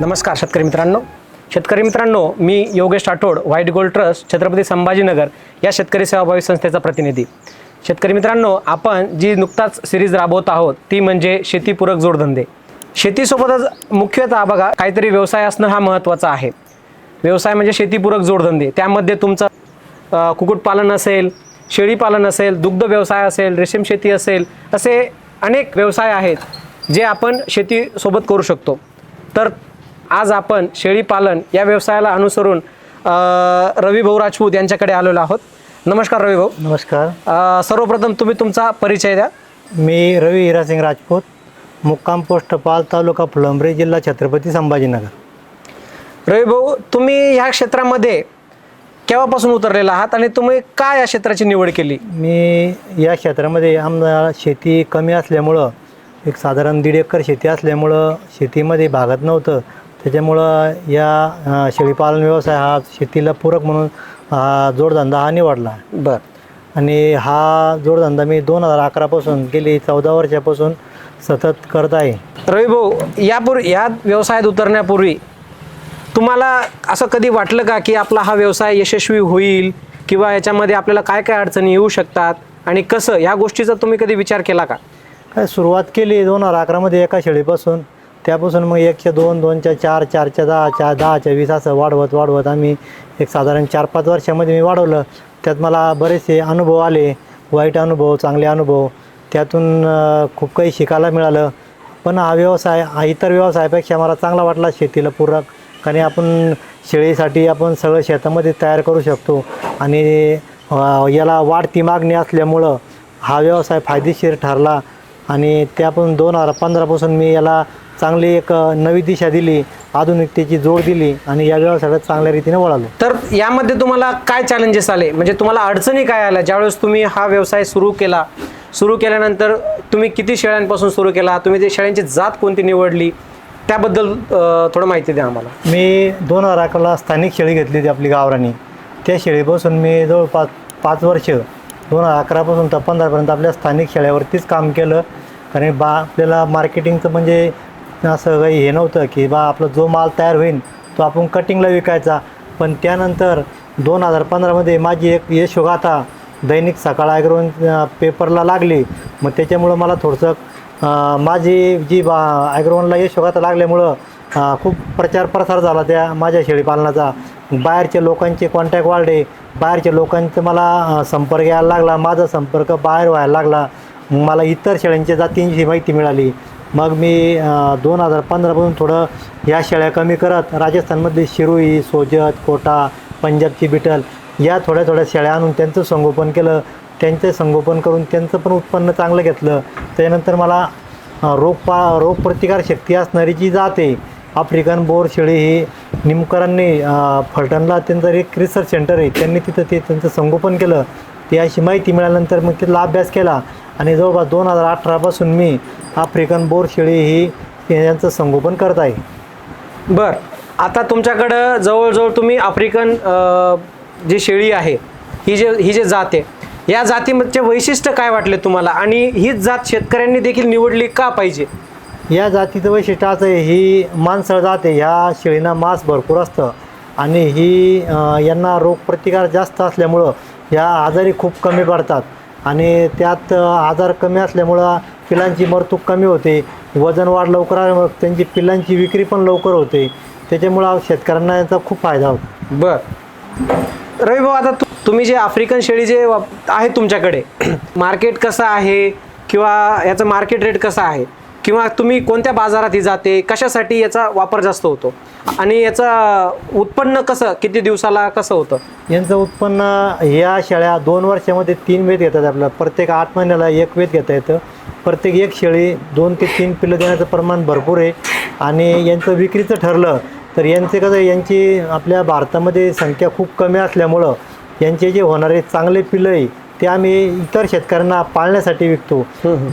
नमस्कार शेतकरी मित्रांनो. शेतकरी मित्रांनो मी Yogesh Rathod White Gold Trust Chhatrapati Sambhajinagar या शेतकरी सेवाभावी संस्थेचा प्रतिनिधी. शेतकरी मित्रांनो आपण जी नुकताच सिरीज राबवत आहोत ती म्हणजे शेतीपूरक जोडधंदे. शेतीसोबतच मुख्यतः बघा काहीतरी व्यवसाय असणं हा महत्त्वाचा आहे. व्यवसाय म्हणजे शेतीपूरक जोडधंदे. त्यामध्ये तुमचं कुक्कुटपालन असेल शेळीपालन असेल दुग्ध व्यवसाय असेल रेशीम शेती असेल असे अनेक व्यवसाय आहेत जे आपण शेतीसोबत करू शकतो. तर आज आपण शेळीपालन या व्यवसायाला अनुसरून रवी भाऊ राजपूत यांच्याकडे आलेलो आहोत. नमस्कार रवी भाऊ. नमस्कार. सर्वप्रथम तुम्ही तुमचा परिचय द्या. मी रवी हिरासिंग राजपूत मुक्काम पोस्ट पाल तालुका फुलंब्री जिल्हा छत्रपती संभाजीनगर. रवी भाऊ तुम्ही ह्या क्षेत्रामध्ये केव्हापासून उतरलेला आहात आणि तुम्ही का या क्षेत्राची निवड केली? मी या क्षेत्रामध्ये आमदार शेती कमी असल्यामुळं एक साधारण दीड एकर शेती असल्यामुळं शेतीमध्ये भागत नव्हतं. त्याच्यामुळं या शेळीपालन व्यवसाय हा शेतीला पूरक म्हणून हा जोडधंदा हा निवडला. बर. आणि हा जोडधंदा मी दोन हजार अकरापासून गेली चौदा वर्षापासून सतत करत आहे. रवी भाऊ यापूर्वी या व्यवसायात उतरण्यापूर्वी तुम्हाला असं कधी वाटलं का की आपला हा व्यवसाय यशस्वी होईल किंवा याच्यामध्ये आपल्याला काय काय अडचणी येऊ शकतात आणि कसं? ह्या गोष्टीचा तुम्ही कधी विचार केला का? काय सुरुवात केली दोन हजार अकरामध्ये एका शेळीपासून. त्यापासून मग एकशे दोन दोनच्या चार चारच्या दहा चार दहाच्या वीस असं वाढवत वाढवत आम्ही एक साधारण चार पाच वर्षामध्ये मी वाढवलं. त्यात मला बरेचसे अनुभव आले वाईट अनुभव चांगले अनुभव. त्यातून खूप काही शिकायला मिळालं. पण हा व्यवसाय हा इतर व्यवसायापेक्षा मला चांगला वाटला शेतीला पूरक. कारण आपण शेळीसाठी आपण सगळं शेतामध्ये तयार करू शकतो. आणि याला वाढती मागणी असल्यामुळं हा व्यवसाय फायदेशीर ठरला. आणि त्यापासून दोन हजार पंधरापासून मी याला चांगली एक नवी दिशा दिली आधुनिकतेची जोड दिली आणि या व्यवसायात चांगल्या रीतीने वळालो. तर यामध्ये तुम्हाला काय चॅलेंजेस आले? म्हणजे तुम्हाला अडचणी काय आल्या? ज्यावेळेस तुम्ही हा व्यवसाय सुरू केला सुरू केल्यानंतर तुम्ही किती शेळ्यांपासून सुरू केला? तुम्ही ते शेळ्यांची जात कोणती निवडली? त्याबद्दल थोडं माहिती द्या आम्हाला. मी दोन हजार अकराला स्थानिक शेळी घेतली होती आपली गावरानी. त्या शेळीपासून मी जवळपास पाच वर्ष दोन हजार अकरापासून तर पंधरापर्यंत आपल्या स्थानिक शेळ्यावरतीच काम केलं. कारण बा आपल्याला मार्केटिंगचं म्हणजे असं काही हे नव्हतं की बा आपला जो माल तयार होईल तो आपण कटिंगला विकायचा. पण त्यानंतर दोन हजार पंधरामध्ये माझी एक यशोगाथा दैनिक सकाळ ॲग्रोन पेपरला लागली. मग त्याच्यामुळं मला थोडंसं माझी जी बा ॲग्रोवनला यशोगाथा लागल्यामुळं खूप प्रचार प्रसार झाला त्या माझ्या शेळीपालनाचा. बाहेरच्या लोकांचे कॉन्टॅक्ट वाढले. बाहेरच्या लोकांचं मला संपर्क यायला लागला. माझा संपर्क बाहेर व्हायला लागला. मला इतर शेळ्यांच्या जातींची माहिती मिळाली. मग मी दोन हजार पंधरापासून थोडं या शेळ्या कमी करत राजस्थानमधली शिरोई सोजत कोटा पंजाबची बिटल या थोड्या थोड्या शेळ्या आणून त्यांचं संगोपन केलं. त्यांचं संगोपन करून त्यांचं पण उत्पन्न चांगलं घेतलं. त्याच्यानंतर मला रोग पा रोगप्रतिकार शक्ती असणारी जी जाते. आफ्रिकन बोर शेळी ही निमकरांनी फलटणला त्यांचं एक रिसर्च सेंटर आहे. त्यांनी तिथं ते त्यांचं संगोपन केलं. ती अशी माहिती मिळाल्यानंतर मग तिथला अभ्यास केला. आणि जवळपास दोन हजार अठरापासून मी आफ्रिकन बोर शेळी ही यांचं संगोपन करत आहे. बर आता तुमच्याकडं जवळजवळ तुम्ही आफ्रिकन जी शेळी आहे ही जे ही जे जात आहे या जातीमध्ये वैशिष्ट्य काय वाटले तुम्हाला? आणि हीच जात शेतकऱ्यांनी देखील निवडली का पाहिजे? या जातीचं वैशिष्ट्य असं आहे ही मांसळ जात आहे ह्या शेळीना मांस भरपूर असतं. आणि ही यांना रोगप्रतिकार जास्त असल्यामुळं ह्या आजारी खूप कमी पडतात. आणि त्यात आजार कमी असल्यामुळं पिलांची मरतूक कमी होते. वजन वाढ लवकर आल्यामुळं त्यांची पिलांची विक्री पण लवकर होते. त्याच्यामुळं शेतकऱ्यांना याचा खूप फायदा होतो. बर. रवी भाऊ आता तु- तुम्ही जे आफ्रिकन शेळी जे आहे तुमच्याकडे मार्केट कसं आहे? किंवा याचं मार्केट रेट कसं आहे? किंवा तुम्ही कोणत्या बाजारात ही जाते कशासाठी याचा वापर जास्त होतो? आणि याचं उत्पन्न कसं किती दिवसाला कसं होतं? यांचं उत्पन्न ह्या शेळ्या दोन वर्षामध्ये तीन वेध घेतात आपल्याला प्रत्येक आठ महिन्याला एक वेध घेता येतं. प्रत्येक एक शेळी दोन ते तीन पिल्लं देण्याचं प्रमाण भरपूर आहे. आणि यांचं विक्रीचं ठरलं तर यांचे कसं यांची आपल्या भारतामध्ये संख्या खूप कमी असल्यामुळं यांचे जे होणारे चांगले पिलंही ते आम्ही इतर शेतकऱ्यांना पाळण्यासाठी विकतो.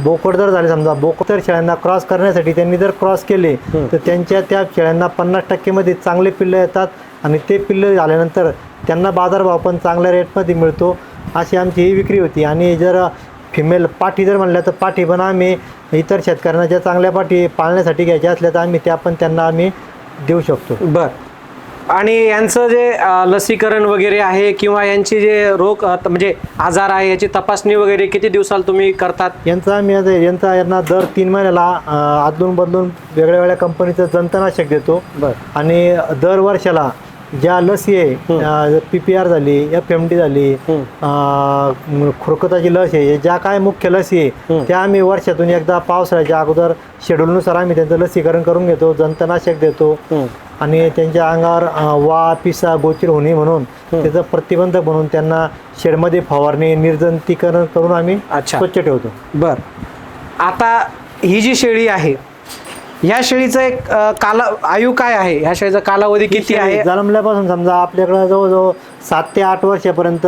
बोकड जर झाले समजा बोकड तर शेळ्यांना क्रॉस करण्यासाठी त्यांनी जर क्रॉस केले तर त्यांच्या त्या शेळ्यांना पन्नास टक्केमध्ये चांगले पिल्लं येतात आणि ते पिल्लं झाल्यानंतर त्यांना बाजारभाव पण चांगल्या रेटमध्ये मिळतो. अशी आमची ही विक्री होती. आणि जर फिमेल पाठी जर म्हणल्या तर पाठी पण आम्ही इतर शेतकऱ्यांना ज्या चांगल्या पाठी पाळण्यासाठी घ्यायच्या असल्या तर आम्ही त्या पण त्यांना आम्ही देऊ शकतो. बर. आणि यांचं जे लसीकरण वगैरे आहे किंवा यांची जे रोग म्हणजे आजार आहे याची तपासणी वगैरे किती दिवसाला तुम्ही करतात यांचा आम्ही आता यांचा यांना दर तीन महिन्याला अं, अदलून बदलून वेगळ्या वेगळ्या कंपनीचं जंतनाशक देतो बर आणि दर वर्षाला ज्या लसी आहे पी पी आर झाली एफ एम डी झाली हम्म. अं, खुरकताची लस आहे या ज्या काय मुख्य लसी आहे हम्म. त्या आम्ही वर्षातून एकदा पावसाळ्याच्या अगोदर शेड्यूलनुसार आम्ही त्यांचं लसीकरण करून घेतो जंतनाशक देतो हम्म. आणि त्यांच्या अंगावर वा पिसा गोचर होणे म्हणून त्याचं प्रतिबंधक म्हणून त्यांना शेडमध्ये फवारणी निर्जंतीकरण करून आम्ही. स्वच्छ ठेवतो. बर. आता ही जी शेळी आहे ह्या शेळीचं एक काला आयु काय आहे? ह्या शेळीचा कालावधी किती आहे? जन्मल्यापासून समजा आपल्याकडे जवळजवळ सात ते आठ वर्षापर्यंत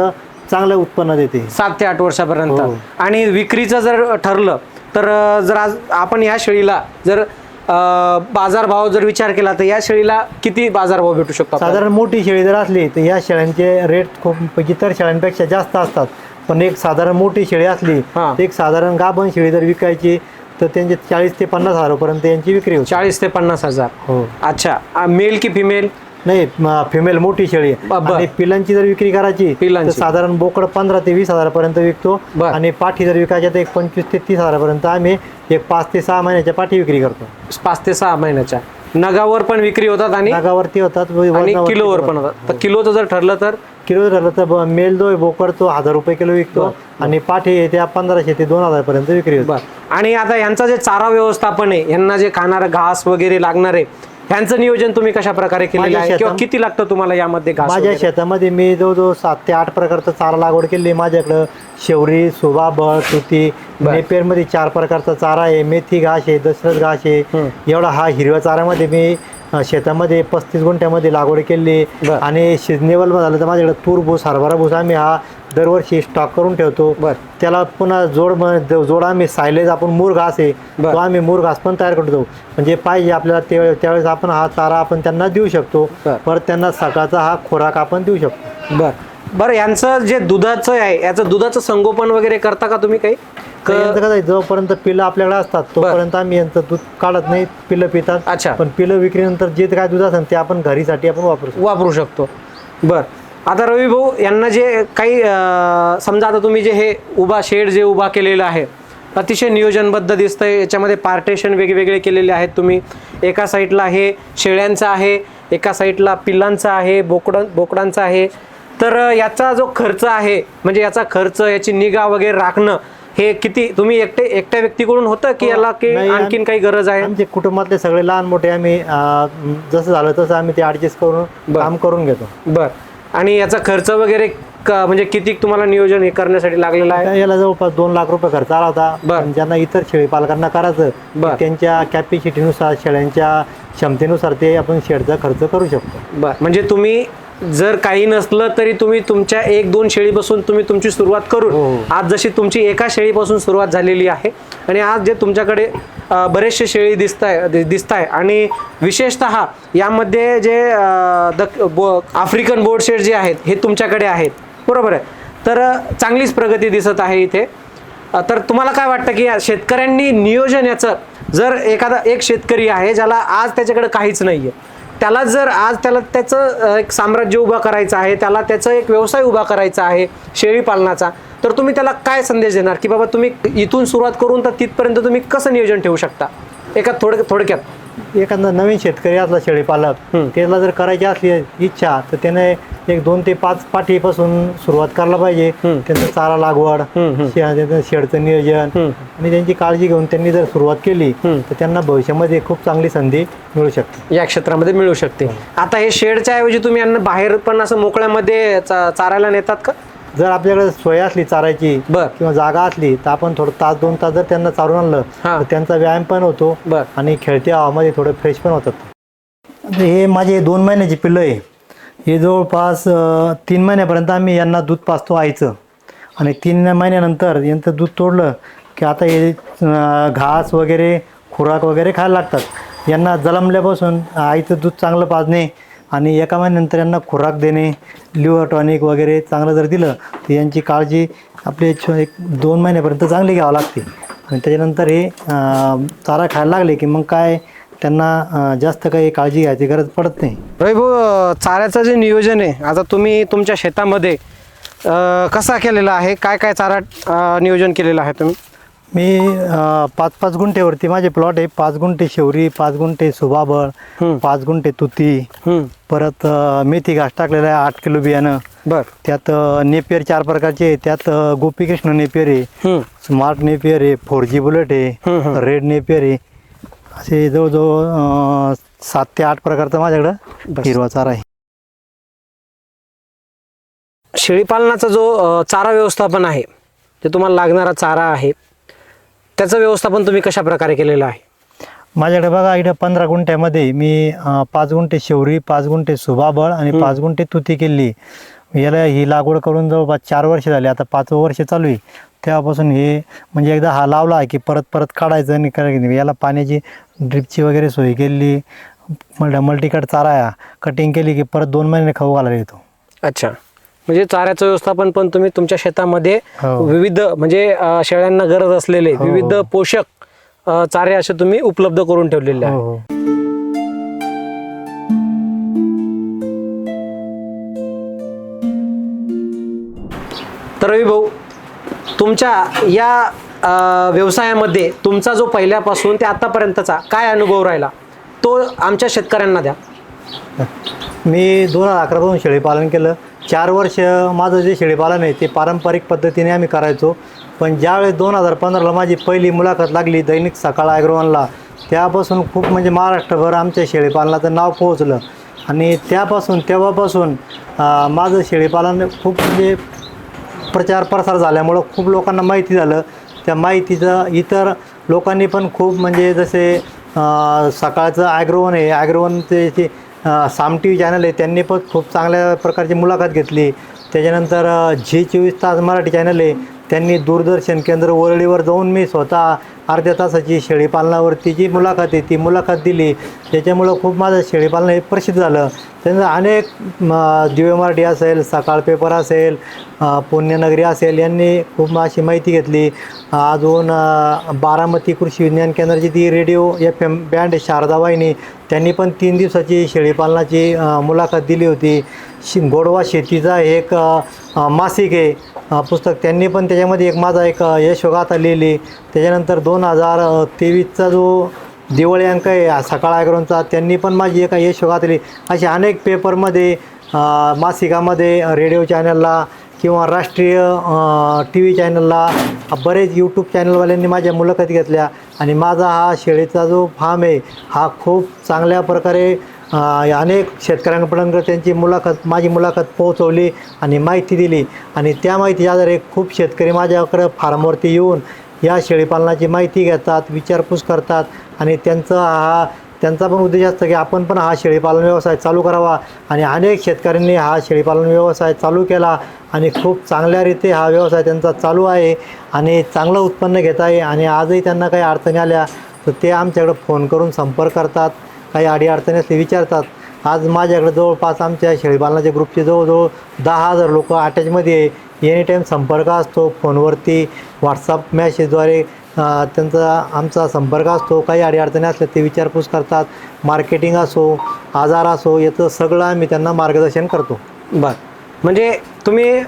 चांगलं उत्पन्न देते. सात ते आठ वर्षापर्यंत. हो. आणि विक्रीचं जर ठरलं तर जर आज आपण ह्या शेळीला जर बाजारभाव जर विचार केला तर या शेळीला किती बाजारभाव भेटू शकतो? साधारण मोठी शेळी जर असली तर या शेळ्यांचे रेट खूप इतर शेळ्यांपेक्षा जास्त असतात. पण एक साधारण मोठी शेळी असली एक साधारण गाभण शेळी जर विकायची तर त्यांचे चाळीस ते पन्नास हजारापर्यंत यांची विक्री होते. चाळीस ते पन्नास हजार. हो. अच्छा. मेल की फिमेल नाही फिमेल मोठी शेळी बर. आणि पिलांची जर विक्री करायची तर पिलांची. साधारण बोकड पंधरा ते वीस हजारापर्यंत विकतो. बर. आणि पाठी जर विकायच्या तर एक पंचवीस ते तीस हजारापर्यंत आम्ही एक पाच ते सहा महिन्याच्या पाठी विक्री करतो. पाच ते सहा महिन्याच्या. नगावर पण विक्री होतात आणि नागावरती होतात व आणि वजनावरती किलोवर पण पण होतात. तर किलोचं जर ठरलं तर? किलो झालं तर ब- मेल जो आहे बोकड तो हजार रुपये किलो विकतो. आणि पाठी आहे त्या पंधराशे ते दोन हजार पर्यंत विक्री होते. बर आणि आता यांचा जे चारा व्यवस्थापन आहे यांना जे खाणारं घास वगैरे लागणार आहे ह्यांचं नियोजन तुम्ही कशा प्रकारे केलेलं माझ्या आहे? किंवा शेतात- किती लागतं तुम्हाला यामध्ये घास माझ्या वगैरे? शेतामध्ये मी जवळजवळ सात ते आठ प्रकारचा चारा लागवड केली. माझ्याकडं शेवरी सुबाबळ तुती बर. नेपेरमध्ये चार प्रकारचा चारा आहे. मेथी घास आहे दशरथ घास आहे. एवढा हा हिरव्या चाऱ्यामध्ये मी शेतामध्ये पस्तीस गुंठ्यामध्ये लागवड केली. आणि सिजनेबल झालं तर माझ्याकडे तूर भूस हरभरा भूस आम्ही हा दरवर्षी स्टॉक करून ठेवतो. त्याला पुन्हा जोड म- जोड आम्ही सायलेज आपण मूर घास आहे. तो आम्ही मूर घास पण तयार करतो म्हणजे पाहिजे आपल्याला ते त्यावेळेस आपण हा चारा आपण त्यांना देऊ शकतो. परत त्यांना सकाळचा हा खोराक आपण देऊ शकतो बर बरं यांचं जे दुधाचं आहे याचं दुधाचं संगोपन वगैरे करता का तुम्ही काही तर यांचं कसं आहे जोपर्यंत पिलं आपल्याकडे असतात तोपर्यंत आम्ही यांचं दूध काढत नाही पिलं पितात. अच्छा. पण पिलं विक्रीनंतर जे काय दूध असेल ते आपण घरीसाठी आपण वापरू शकतो. वापरू शकतो. बर. आता रवी भाऊ यांना जे काही अं, समजा आता तुम्ही जे हे उभा शेड जे उभा केलेलं आहे अतिशय नियोजनबद्ध दिसतंय याच्यामध्ये पार्टेशन वेगवेगळे केलेले आहेत तुम्ही. एका साईडला हे शेळ्यांचं आहे एका साईडला पिल्लांचं आहे बोकड बोकडांचं आहे. तर अं, याचा जो खर्च आहे म्हणजे याचा खर्च याची निगा वगैरे राखणं हे किती तुम्ही एकटे एकट्या व्यक्तीकडून होतं की याला की नाही, आम- आणखीन काही गरज आहे? आमचे कुटुंबातले सगळे लहान मोठे आम्ही अं, जसं झालं तसं आम्ही ते ऍडजस्ट करून बर. काम करून घेतो. बर. आणि याचा खर्च वगैरे क- म्हणजे किती तुम्हाला नियोजन हे करण्यासाठी लागलेलं आहे? याला जवळपास दोन लाख रुपये खर्च आला होता. बर. पण ज्यांना इतर शेळी पालकांना करायचं बर. त्यांच्या कॅपॅसिटीनुसार शेळ्यांच्या क्षमतेनुसार ते आपण शेडचा खर्च करू शकतो. बर. म्हणजे तुम्ही जर काही नसलं तरी तुम्ही तुमच्या एक दोन शेळीपासून तुम्ही तुमची सुरुवात करून हो. आज जशी तुमची एका शेळीपासून सुरुवात झालेली आहे आणि आज जे तुमच्याकडे बरेचसे शेळी दिसत आहे दिसत आहे आणि विशेषत यामध्ये जे द बो आफ्रिकन बोर्ड शेड जे आहेत हे तुमच्याकडे आहेत. बरोबर आहे. तर चांगलीच प्रगती दिसत आहे इथे. तर तुम्हाला काय वाटतं की शेतकऱ्यांनी नियोजन याचं जर एखादा एक शेतकरी आहे ज्याला आज त्याच्याकडे काहीच नाही आहे त्याला जर आज त्याला त्याचं एक साम्राज्य उभा करायचं आहे त्याला त्याचं एक व्यवसाय उभा करायचा आहे शेळी पालनाचा तर तुम्ही त्याला काय संदेश देणार? की बाबा तुम्ही इथून सुरुवात करून तर तिथपर्यंत तुम्ही कसं नियोजन ठेवू शकता? एका थोडक्या थोडक्यात. एखादा नवीन शेतकरी असला शेळी पालक त्याला जर करायची असली इच्छा तर त्याने एक दोन ते पाच पाठीपासून सुरुवात करायला पाहिजे. त्यांचं चारा लागवड शे- शेडचं नियोजन आणि त्यांची काळजी घेऊन त्यांनी जर सुरुवात केली तर त्यांना भविष्यामध्ये खूप चांगली संधी मिळू शकते. या क्षेत्रामध्ये मिळू शकते. आता हे शेडच्या ऐवजी तुम्ही यांना बाहेर पण असं मोकळ्यामध्ये चा- चारायला नेतात का? जर आपल्याकडे सोय असली चारायची बर. किंवा जागा असली तर आपण थोडं तास दोन तास जर त्यांना चारून आणलं हा. तर त्यांचा व्यायाम पण होतो बर. आणि खेळत्या हवामध्ये थोडं फ्रेश पण होतात हे माझे दोन महिन्याची पिल्लं आहे हे जवळपास अं, तीन महिन्यापर्यंत आम्ही यांना दूध पाचतो आईचं आणि तीन महिन्यानंतर यांचं दूध तोडलं की आता हे अं, घास वगैरे खुराक वगैरे खायला लागतात यांना जलमल्यापासून आईचं दूध चांगलं पाजणे आणि एका महिन्यानंतर यांना खुराक देणे लिव्हर टॉनिक वगैरे चांगलं जर दिलं तर यांची काळजी आपले छ एक दोन महिन्यापर्यंत चांगली घ्यावं लागते. आणि त्याच्यानंतर हे चारा खायला लागले की मग काय त्यांना जास्त काही काळजी घ्यायची गरज पडत नाही. रवी भाऊ चाऱ्याचं जे नियोजन आहे आता तुम्ही तुमच्या शेतामध्ये कसा केलेला आहे? काय काय चारा नियोजन केलेलं आहे तुम्ही? मी अं, पाच पाच गुंठेवरती माझे प्लॉट आहे. पाच गुंठे शेवरी पाच गुंठे सुबाबळ. पाच गुंठे तुती परत अं, मेथी घास टाकलेला आहे आठ किलो बियाणं. बर. त्यात अं, नेपियर चार प्रकारचे आहे. त्यात अं, गोपीकृष्ण नेपियर आहे. स्मार्ट नेपियर आहे फोर जी बुलेट. आहे. रेड नेपियर आहे. असे जवळजवळ अं, सात ते आठ प्रकारचा माझ्याकडं बस. हिरवा चारा आहे. शेळीपालनाचा जो अ, चारा व्यवस्थापन आहे जे तुम्हाला लागणारा चारा आहे. त्याचं व्यवस्थापन तुम्ही कशा प्रकारे केलेलं आहे? माझ्याकडे बघा इकडे पंधरा गुंठ्यामध्ये मी अं, पाच गुंठे शेवरी पाच गुंठे सुबाबळ आणि. पाच गुंठे तुती केली. याला ही लागवड करून जवळपास चार वर्ष झाली. आता पाचवं वर्ष चालू आहे. तेव्हापासून हे म्हणजे एकदा हा लावला की परत परत काढायचं आणि करायचं नाही. याला पाण्याची ड्रिपची वगैरे सोय केली. मल्ट मल्टीकट चारा आहे कटिंग केली की परत दोन महिने खाऊ घालायला येतो. अच्छा. म्हणजे चाऱ्याचं व्यवस्थापन पण तुम्ही तुमच्या शेतामध्ये हो. विविध म्हणजे शेळ्यांना गरज असलेले हो, विविध. पोषक चारे असे तुम्ही उपलब्ध करून ठेवलेले आहे हो तर रवी भाऊ तुमच्या या व्यवसायामध्ये तुमचा जो पहिल्यापासून ते आतापर्यंतचा काय अनुभव राहिला तो आमच्या शेतकऱ्यांना द्या मी दोन हजार अकरापासून शेळीपालन केलं चार वर्ष माझं जे शेळीपालन आहे ते पारंपरिक पद्धतीने आम्ही करायचो. पण ज्यावेळेस दोन हजार पंधराला माझी पहिली मुलाखत लागली दैनिक सकाळ ॲग्रोवनला त्यापासून खूप म्हणजे महाराष्ट्रभर आमच्या शेळीपालनाचं नाव पोहोचलं. आणि त्यापासून तेव्हापासून माझं शेळीपालन खूप म्हणजे प्रचार प्रसार झाल्यामुळं खूप लोकांना माहिती झालं. त्या माहितीचं इतर लोकांनी पण खूप म्हणजे जसे सकाळचं ॲग्रोवन आहे ॲग्रोवनचे साम टी व्ही चॅनल आहे. त्यांनी पण खूप चांगल्या प्रकारची मुलाखत घेतली. त्याच्यानंतर झी चोवीस तास मराठी चॅनल आहे. त्यांनी दूरदर्शन केंद्र वरळीवर जाऊन मी स्वतः अर्ध्या तासाची शेळीपालनावरती जी मुलाखत आहे ती मुलाखत दिली. त्याच्यामुळं खूप माझं शेळीपालन हे प्रसिद्ध झालं. त्यांचं अनेक म, मराठी असेल सकाळ पेपर असेल पुण्यनगरी असेल यांनी खूप अशी माहिती घेतली. अजून बारामती कृषी विज्ञान केंद्राची ती रेडिओ एफ एम बँड शारदाबाईनी त्यांनी पण तीन दिवसाची शेळीपालनाची मुलाखत दिली होती. शि गोडवा शेतीचा एक मासिक आहे. पुस्तक त्यांनी पण त्याच्यामध्ये एक माझा एक यशोगाथा लिहिली. त्याच्यानंतर दोन हजार तेवीसचा जो दिवाळी अंक आहे सकाळ अग्रोनचा त्यांनी पण माझी एका यशोगाथा लिहिली. असे अनेक पेपरमध्ये मासिकामध्ये रेडिओ चॅनलला किंवा राष्ट्रीय टी व्ही चॅनलला बरेच यूट्यूब चॅनलवाल्यांनी माझ्या मुलाखती घेतल्या. आणि माझा हा शेळीचा जो फार्म आहे हा खूप चांगल्या प्रकारे अनेक शेतकऱ्यांपर्यंत त्यांची मुलाखत माझी मुलाखत पोहोचवली आणि माहिती दिली. आणि त्या माहितीच्या आधारे खूप शेतकरी माझ्याकडं फार्मवरती येऊन या शेळीपालनाची माहिती घेतात विचारपूस करतात आणि त्यांचा हा त्यांचा पण उद्देश असतो की आपण पण हा शेळीपालन व्यवसाय चालू करावा. आणि अनेक शेतकऱ्यांनी हा शेळीपालन व्यवसाय चालू केला आणि खूप चांगल्या रीते हा व्यवसाय त्यांचा चालू आहे आणि चांगलं उत्पन्न घेत आहे आणि आजही त्यांना काही अडचणी आल्या तर ते आमच्याकडे फोन करून संपर्क करतात. काही अडीअडचणी असते विचारतात. आज माझ्याकडे जवळपास आमच्या शेळीपालनाच्या ग्रुपचे जवळजवळ दहा हजार लोक अटॅचमध्ये आहे. एनी टाईम संपर्क असतो फोनवरती व्हॉट्सअप मॅसेजद्वारे त्यांचा आमचा संपर्क असतो. काही अडीअडचणी असल्या ते विचारपूस करतात. मार्केटिंग असो आजार असो याचं सगळं आम्ही त्यांना मार्गदर्शन करतो. बर. म्हणजे तुम्ही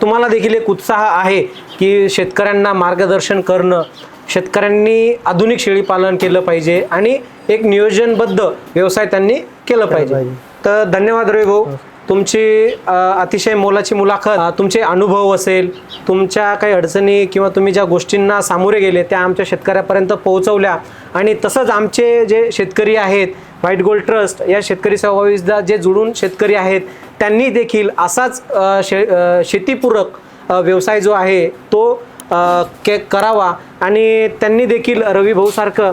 तुम्हाला देखील एक उत्साह आहे की शेतकऱ्यांना मार्गदर्शन करणं शेतकऱ्यांनी आधुनिक शेळीपालन केलं पाहिजे आणि एक नियोजनबद्ध व्यवसाय त्यांनी केलं पाहिजे. तर धन्यवाद रवी भाऊ. तुमची अ, अतिशय मोलाची मुलाखत तुमचे अनुभव असेल तुमच्या काही अडचणी किंवा तुम्ही ज्या गोष्टींना सामोरे गेले त्या आमच्या शेतकऱ्यापर्यंत पोहोचवल्या आणि तसंच आमचे जे शेतकरी आहेत व्हाईट गोल्ड ट्रस्ट या शेतकरी सहभागीदा जे जुळून शेतकरी आहेत त्यांनी देखील असाच शे शेतीपूरक व्यवसाय जो आहे तो केक के करावा. आणि त्यांनी देखील रवी भाऊसारखं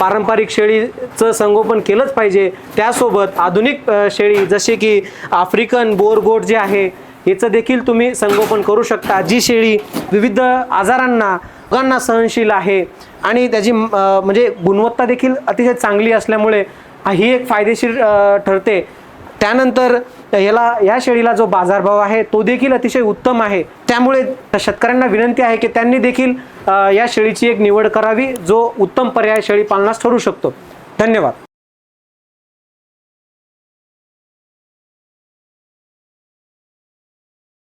पारंपरिक शेळीचं संगोपन केलंच पाहिजे. त्यासोबत आधुनिक शेळी जसे की आफ्रिकन बोरगोट जे आहे याचं देखील तुम्ही संगोपन करू शकता. जी शेळी विविध आजारांना रोगांना सहनशील आहे आणि त्याची म्हणजे गुणवत्ता देखील अतिशय चांगली असल्यामुळे ही एक फायदेशीर ठरते. त्यानंतर याला या शेळीला जो बाजारभाव आहे तो देखील अतिशय उत्तम आहे. त्यामुळे शेतकऱ्यांना विनंती आहे की त्यांनी देखील या शेळीची एक निवड करावी जो उत्तम पर्याय शेळी पालनास ठरू शकतो. धन्यवाद.